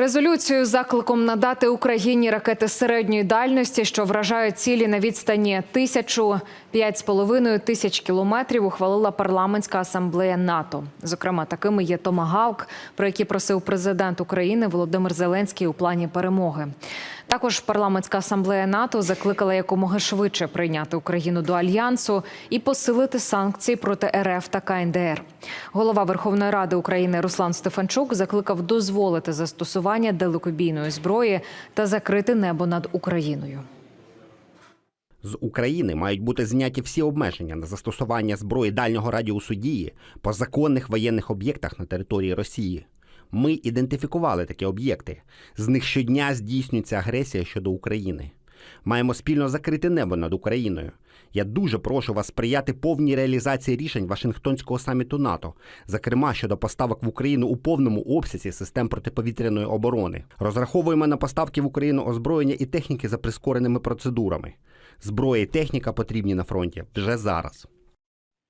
Резолюцію закликом надати Україні ракети середньої дальності, що вражають цілі на відстані тисячу п'ять з половиною тисяч кілометрів, ухвалила парламентська асамблея НАТО. Зокрема, такими є Томагавк, про які просив президент України Володимир Зеленський у плані перемоги. Також парламентська асамблея НАТО закликала якомога швидше прийняти Україну до альянсу і посилити санкції проти РФ та КНДР. Голова Верховної Ради України Руслан Стефанчук закликав дозволити застосування далекобійної зброї та закрити небо над Україною. З України мають бути зняті всі обмеження на застосування зброї дальнього радіусу дії по законних воєнних об'єктах на території Росії. Ми ідентифікували такі об'єкти. З них щодня здійснюється агресія щодо України. Маємо спільно закрити небо над Україною. Я дуже прошу вас сприяти повній реалізації рішень Вашингтонського саміту НАТО, зокрема щодо поставок в Україну у повному обсязі систем протиповітряної оборони. Розраховуємо на поставки в Україну озброєння і техніки за прискореними процедурами. Зброя і техніка потрібні на фронті вже зараз.